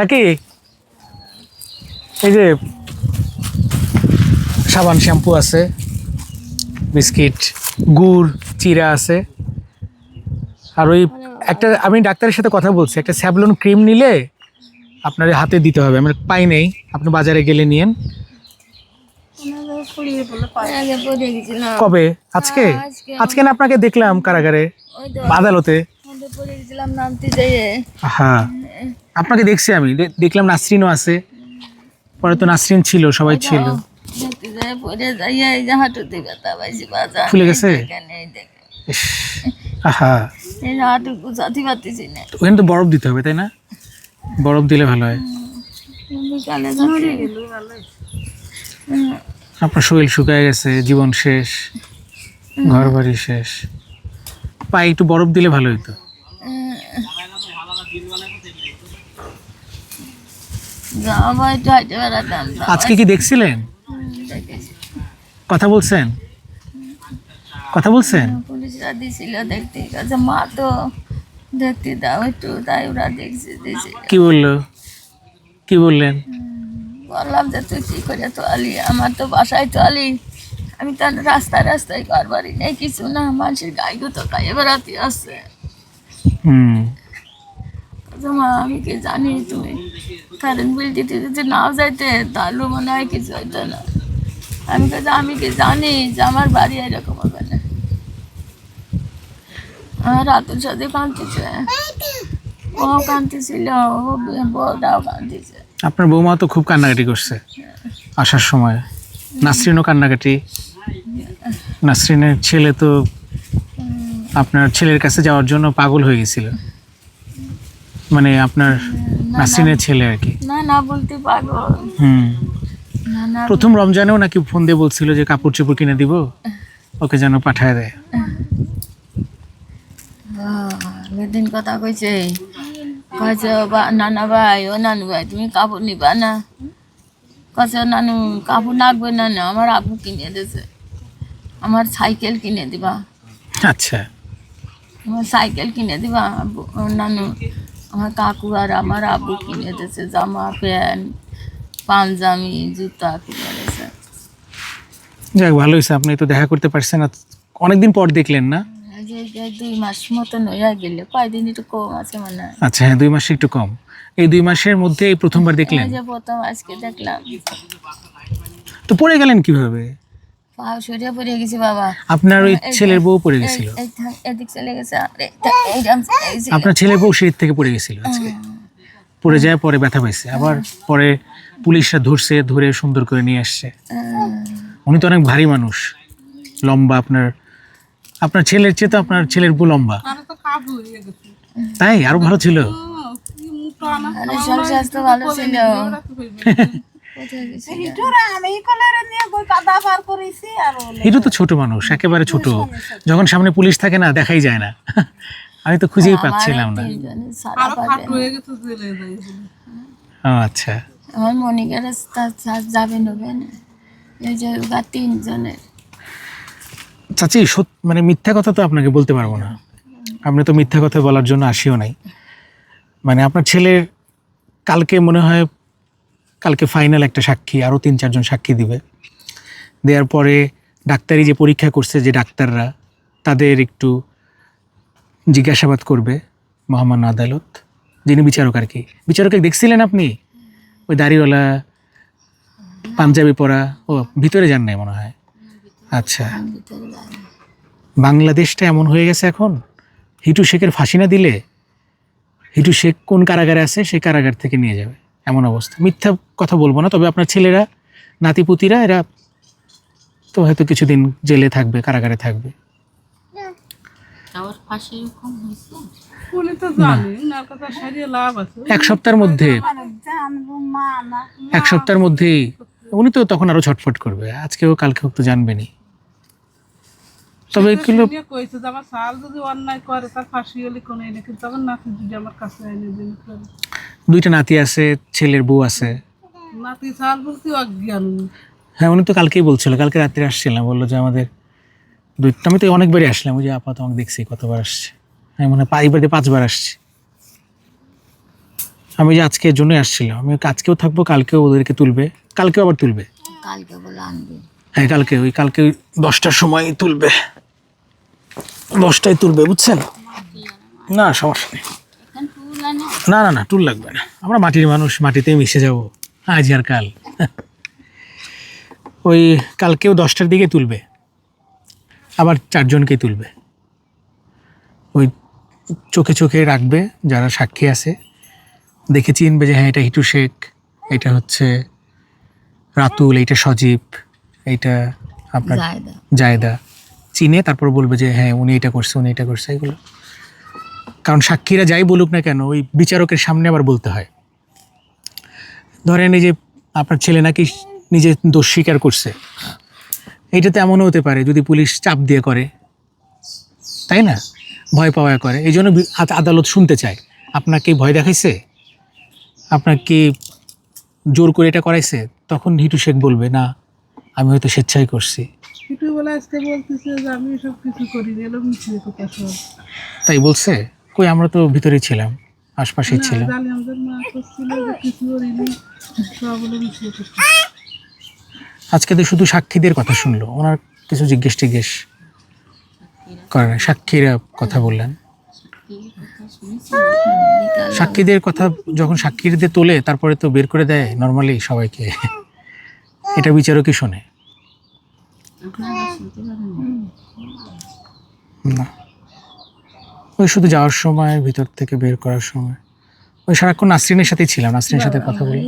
কাকি এই যে সাবান শ্যাম্পু আছে বিস্কিট গুড় চিরা আছে। আর ওই একটা আমি ডাক্তারের সাথে কথা বলছি একটা স্যাভলন ক্রিম নিলে আপনার হাতে দিতে হবে আমার পাই নেই আপনি বাজারে গেলে নিয়েন। গেছিলাম। কবে? আজকে? আজকে। আজকে না আপনাকে দেখলাম কারাগারে আদালতে হ্যাঁ। আপনাকে দেখছি আমি। দেখলাম নাসরিনও আছে। পরে তো নাসরিন ছিল সবাই ছিল। ফুলে গেছে? আহা। ওখানে তো বরফ দিতে হবে তাই না? বরফ দিলে ভালো হয়। আপনার শরীর শুকায় গেছে জীবন শেষ ঘর বাড়ি শেষ। পায়ে একটু বরফ দিলে ভালো হতো যাওয়া ভাই একটু হাইটে বেড়াতাম আজকে কি দেখছিলেন? দেখেছি কথা বলছেন? কথা বলছেন? পুলিশরা দিছিল দেখতে কাছে মা তো দেখতে দাও একটু তাই ওরা দেখছে দিছে কি বলল? কি বললেন? বললাম যে তুই কি করে তোয়ালি আমার তো বাসায় তোয়ালি আমি তো রাস্তায় রাস্তায় কারবারই নেই কিছু না। মানুষের গাইগো তো খাইয়ে বেড়াতে আসছে। হুম। কাছে মা আমি কি জানি তুমি কারেন্ট বিল দিতে যদি নাও যাইতে তাহলেও মনে হয় কিছু হইতো না। আমি কাছে আমি কি জানি যে আমার বাড়ি এরকম হবে না। আমার রাতুর সাথে কাঁদতেছে। ও কাঁদতেছিল, ও বউটাও কাঁদতেছে। আপনার বৌমা তো খুব কান্নাকাটি করছে আসার সময়। নাসরিনও কান্নাকাটি। নাসরিনের ছেলে তো আপনার ছেলের কাছে যাওয়ার জন্য পাগল হয়ে গেছিল। মানে আপনার নাসরিনের ছেলে আর কি। না না বলতে পাগল হুম। প্রথম রমজানেও নাকি ফোন দিয়ে বলছিল যে কাপড় চোপড় কিনে দিব ওকে যেন পাঠায় দেয়। সেদিন কথা কইছে কয়েছে বা নানা ভাই ও নানু ভাই তুমি কাপড় নিবা না? কছে নানু কাপড় লাগবে না না আমার আব্বু কিনে দিয়েছে। আমার সাইকেল কিনে দিবা। আচ্ছা। আমার সাইকেল কিনে দিবা নানু। আমার কাকু আর আমার আব্বু কিনে দিয়েছে জামা প্যান্ট পাঞ্জামি জুতা কিনে দিয়েছে। যাক ভালো হয়েছে। আপনি তো দেখা করতে পারছেন আর অনেকদিন পর দেখলেন না? দুই মাস মতন হয়ে গেলে কয়দিন একটু কম আছে মনে হয়। আচ্ছা হ্যাঁ দুই মাসে একটু কম। এই দুই মাসের মধ্যে এই প্রথমবার দেখলেন? যে প্রথম আজকে দেখলাম। তো পড়ে গেলেন কীভাবে? পা পড়ে গেছি বাবা। আপনার ওই ছেলের বউ পড়ে গেছিল? এদিক চলে গেছে আপনার ছেলের বউ সিঁড়ির থেকে পড়ে গেছিল আজকে। পড়ে যায় পরে ব্যথা পাইছে। আবার পরে পুলিশরা ধরছে ধরে সুন্দর করে নিয়ে আসছে। উনি তো অনেক ভারী মানুষ। লম্বা আপনার আপনার ছেলের চেয়ে তো আপনার ছেলের বউ লম্বা। তাই? আরও ভালো ছিল? আরে সব স্বাস্থ্য ভালো ছিল। এটা তো ছোট মানুষ একেবারে ছোট। যখন সামনে পুলিশ থাকে না দেখাই যায় না। আমি তো খুঁজেই পাচ্ছিলাম না। আচ্ছা। আমার মনিকার যাবে নেবে না এই যে তিনজনের চাচি সত- মানে মিথ্যা কথা তো আপনাকে বলতে পারব না। আপনি তো মিথ্যা কথা বলার জন্য আসিও নাই। মানে আপনার ছেলের কালকে মনে হয় কালকে ফাইনাল একটা সাক্ষী, আরও তিন চারজন সাক্ষী দিবে। দেওয়ার পরে ডাক্তারি যে পরীক্ষা করছে যে ডাক্তাররা, তাদের একটু জিজ্ঞাসাবাদ করবে মহামান্য আদালত। যিনি বিচারক আর কি। বিচারককে দেখছিলেন আপনি? ওই দাড়িওয়ালা পাঞ্জাবি পরা, ও ভিতরে যান নাই মনে হয়। আচ্ছা। বাংলাদেশটা এমন হয়ে গেছে এখন। হিটু শেখের ফাঁসি না দিলে হিটু শেখ কোন কারাগারে আছে? সেই কারাগার থেকে নিয়ে যাবে। এমন অবস্থা। মিথ্যা কথা বলব না তবে আপনার ছেলেরা নাতিপুতিরা এরা তো হয়তো কিছুদিন জেলে থাকবে কারাগারে থাকবে। এক সপ্তাহের মধ্যে এক সপ্তাহের মধ্যেই উনি তো তখন আরও ছটফট করবে আজকেও কালকেও তো জানবেনি তবে এগুলো নিয়ে কইছে যে আমার সাল যদি অন্যায় করে তার ফাঁসি হলে কোনো এনে কিন্তু আমার নাতি যদি আমার কাছে এনে দিন। দুইটা নাতি আছে ছেলের বউ আছে। নাতি সাল বলতে অজ্ঞান হ্যাঁ উনি তো কালকেই বলছিল কালকে রাত্রে আসছিলাম বলল যে আমাদের দুই আমি তো অনেকবারই আসলাম ওই যে আপাতত আমাকে দেখছি কতবার আসছে। আমি মনে হয় এইবারে পাঁচবার আসছি। আমি যে আজকে এর জন্যই আসছিলাম আমি আজকেও থাকব কালকেও ওদেরকে তুলবে কালকেও আবার তুলবে। কালকে বলে আনবে। হ্যাঁ কালকে ওই কালকে ওই দশটার সময় তুলবে। দশটায় তুলবে বুঝছেন? না সমস্যা নেই। না না না টুল লাগবে না। আমরা মাটির মানুষ মাটিতেই মিশে যাব। আজ আর কাল। ওই কালকেও দশটার দিকে তুলবে। আবার চারজনকে তুলবে। ওই চোখে চোখে রাখবে যারা সাক্ষী আছে। দেখে চিনবে যে হ্যাঁ এটা হিটু শেখ এটা হচ্ছে রাতুল এইটা সজীব এইটা আপনার জায়দা। জায়দা। চিনে তারপর বলবে যে হ্যাঁ উনি এটা করছে উনি এটা করছে এগুলো। কারণ সাক্ষীরা যাই বলুক না কেন ওই বিচারকের সামনে আবার বলতে হয়। ধরেন এই যে আপনার ছেলে নাকি নিজে দোষ স্বীকার করছে। এইটা তো এমনও হতে পারে যদি পুলিশ চাপ দিয়ে করে। তাই না? ভয় পাওয়া করে। এই জন্য আদালত শুনতে চায়। আপনাকে ভয় দেখাইছে? আপনাকে জোর করে এটা করাইছে? তখন হিটু শেখ বলবে না আমি হয়তো স্বেচ্ছাই করছি। ছোটবেলা আজকে বলতেছে যে আমি এসব কিছু করি এলো মিছিল কথা সব তাই বলছে? কই আমরা তো ভিতরেই ছিলাম আশপাশেই না, ছিলাম। করিনি আজকে তো শুধু সাক্ষীদের কথা শুনলো ওনার কিছু জিজ্ঞেস টিজ্ঞেস করে না সাক্ষীরা কথা বললেন। সাক্ষীদের কথা যখন সাক্ষীদের তোলে তারপরে তো বের করে দেয় নর্মালি সবাইকে। এটা বিচারকই শোনে। না। ওই শুধু যাওয়ার সময় ভিতর থেকে বের করার সময়। ওই সারাক্ষণ নাসরিনের সাথেই ছিলাম নাসরিনের সাথে কথা বলি।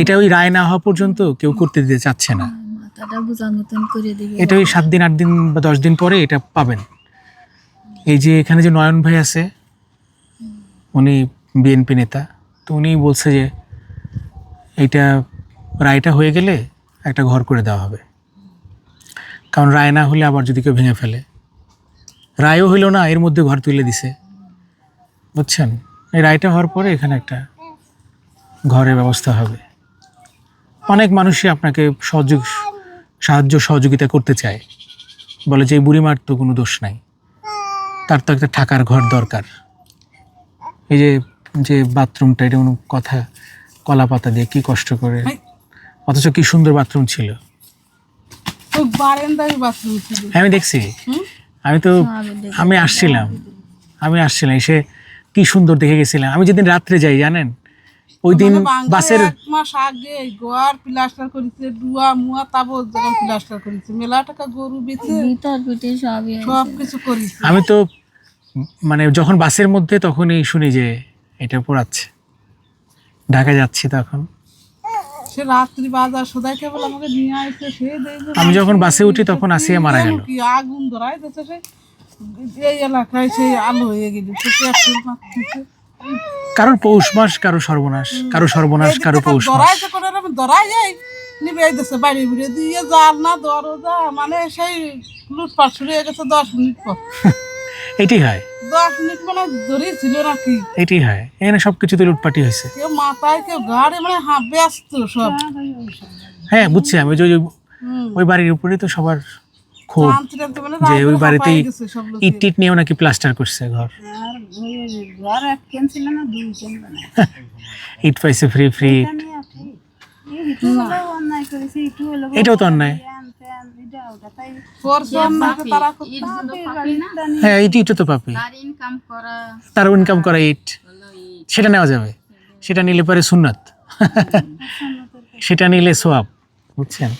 এটা ওই রায় না হওয়া পর্যন্ত কেউ করতে দিতে চাচ্ছে না। এটা ওই সাত দিন আট দিন বা দশ দিন পরে এটা পাবেন। এই যে এখানে যে নয়ন ভাই আছে উনি বিএনপি নেতা তো উনি বলছে যে এইটা রায়টা হয়ে গেলে একটা ঘর করে দেওয়া হবে। কারণ রায় না হলে আবার যদি কেউ ভেঙে ফেলে রায়ও হইল না এর মধ্যে ঘর তুলে দিছে। বুঝছেন? এই রায়টা হওয়ার পরে এখানে একটা ঘরের ব্যবস্থা হবে। অনেক মানুষই আপনাকে সহযোগ সাহায্য সহযোগিতা করতে চায়। বলে যে এই বুড়িমার তো কোনো দোষ নাই। তার তো একটা থাকার ঘর দরকার। এই যে যে বাথরুমটা এটা কোনো কথা কলা পাতা দিয়ে কি কষ্ট করে। অথচ কি সুন্দর বাথরুম ছিল। ওই বারান্দায় বাথরুম ছিল। আমি দেখছি। আমি তো আমি আসছিলাম। আমি আসছিলাম এসে কি সুন্দর দেখে গেছিলাম। আমি যেদিন রাত্রে যাই জানেন? ওই দিন বাসের এক মাস আগে গোয়ার প্লাস্টার করেছে ডুয়া মুয়া তাবো যখন প্লাস্টার করেছে মেলা টাকা গরু বেচে ভিতর সব কিছু করেছে। আমি তো মানে যখন বাসের মধ্যে তখনই শুনি যে এটা পড়াচ্ছে। ঢাকা যাচ্ছি তখন। সে রাত্রি বাজার সদাই কেবল আমাকে নিয়ে আসছে সে দেখবে আমি যখন বাসে উঠি তখন আসিয়া মারা গেল। কি আগুন ধরাই দিচ্ছে সে? এই এলাকায় সেই আলো হয়ে গেল সে পেট্রোল মারতেছে কারোর পৌষ মাস কারও সর্বনাশ কারও সর্বনাশ কারও পৌষ মাস। ধরাই যে করে আমি ধরাই যাই। নিবে এই দেশে বাড়ি বিড়ে দিয়ে জাল না দরজা মানে সেই লুটপাট শুরু হয়ে গেছে দশ মিনিট পর। এটাই হয়। দশ মিনিট মানে ধরেই ছিল নাকি এটাই হয়। এখানে সব কিছুতে লুটপাটি হয়েছে। কেউ মাথায় কেউ গাড়ি মানে হা ব্যস্ত সব। হ্যাঁ বুঝছি আমি ওই যে ওই বাড়ির উপরেই তো সবার খুব মানে যে ওই বাড়িতেই ইট টিট নিয়েও নাকি প্লাস্টার করছে ঘর। ইট পাইছে ফ্রি ফ্রি ইট। এটাও তো অন্যায় করছে অন্যকে তারা করতে হ্যাঁ ইট ইটও তো পাপি ইনকাম তার ইনকাম করা। ইট সেটা নেওয়া যাবে। সেটা নিলে পরে সুন্নাত। সেটা নিলে সোয়াব বুঝছেন?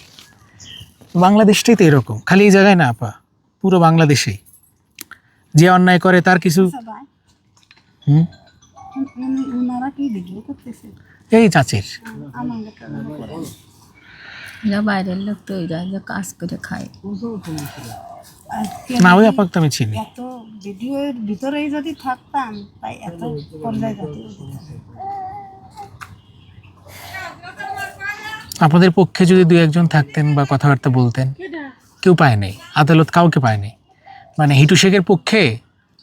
বাংলাদেশটাই তো এরকম। খালি এই জায়গায় না আপা। পুরো বাংলাদেশেই। যে অন্যায় করে তার কিছু হুম? ভিডিও করতেছে? এই চাচির। যা বাইরের লোক তো ওইরা যে কাজ করে খায় না ওই আপাক তো আমি চিনি এত ভিডিওর ভিতরেই যদি থাকতাম তাই এত পর্যায়ে যেতে আপনাদের পক্ষে যদি দুই একজন থাকতেন বা কথাবার্তা বলতেন কেউ পায় নাই। আদালত কাউকে পায় নাই। মানে হিটু শেখের পক্ষে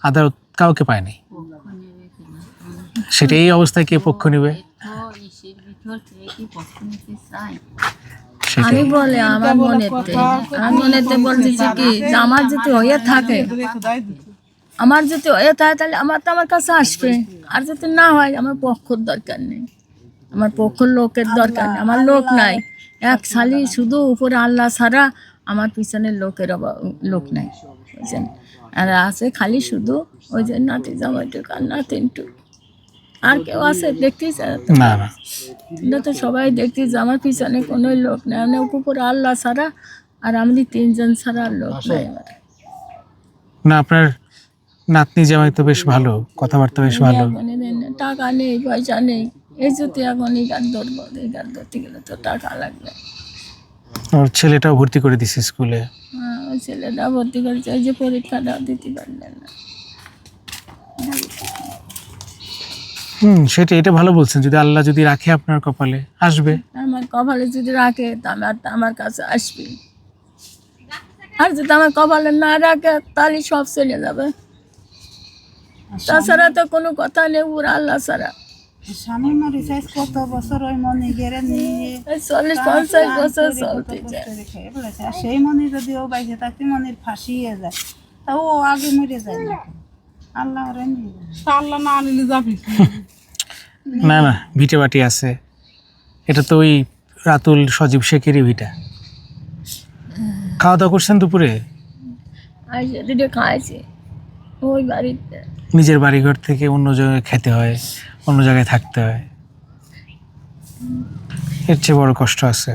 আদালত কাউকে পায় নাই। সেটা এই অবস্থায় কে পক্ষ নেবে? আমি বলে আমার মনেতে। আমি মনেতে বলতেছি কি যে আমার যদি হয়ে থাকে আমার যদি হয়ে থাকে তাহলে আমার তো আমার কাছে আসবে। আর যদি না হয় আমার পক্ষর দরকার নেই। আমার পক্ষর লোকের দরকার নেই। আমার লোক নাই। এক শালি শুধু উপরে আল্লাহ ছাড়া আমার পিছনের লোকের অভাব লোক নাই। বুঝছেন? আর আছে খালি শুধু ওই যে নাতি জামাইটুক আর নাতিনটুক। আর কেউ আছে দেখতেই না। না না। তো সবাই দেখতেই যে আমার পিছনে কোনো লোক নেই। মানে উপরে আল্লাহ ছাড়া আর আমি তিনজন ছাড়া আর লোক নাই আমার। না আপনার নাতনি জামাই তো বেশ ভালো কথাবার্তা বেশ ভালো। টাকা নেই পয়সা নেই। এই যদি এখন এই গান ধরবো এই গান ধরতে গেলে তো টাকা লাগবে। ওর ছেলেটাও ভর্তি করে দিছে স্কুলে। হ্যাঁ, ওই ছেলেটা ভর্তি করেছে ওই যে পরীক্ষাটা দিতে পারলেন না। হুম সেটা এটা ভালো বলছেন যদি আল্লাহ যদি রাখে আপনার কপালে আসবে। আমার কপালে যদি রাখে আমার আমার কাছে আসবে। আর যদি আমার কপালে না রাখে তাহলে সব চলে যাবে। তাছাড়া তো কোনো কথা নেই ওর আল্লাহ ছাড়া। স্বামী মরি চাইজ কত বছর ওই মনি গেড়ে নিয়ে? চল্লিশ পঞ্চাশ বছর চলতে যায়। আর সেই মনি যদি ও বাইকে থাকতে মনির ফাঁসিয়ে যায় তা ও আগে মরে যায় না আল্লাহ না যাবি? না না ভিটে বাটি আছে। এটা তো ওই রাতুল সজীব শেখেরই ভিটা। খাওয়া দাওয়া করছেন দুপুরে? ওই বাড়িতে। নিজের বাড়িঘর থেকে অন্য জায়গায় খেতে হয় অন্য জায়গায় থাকতে হয়। এর চেয়ে বড় কষ্ট আছে।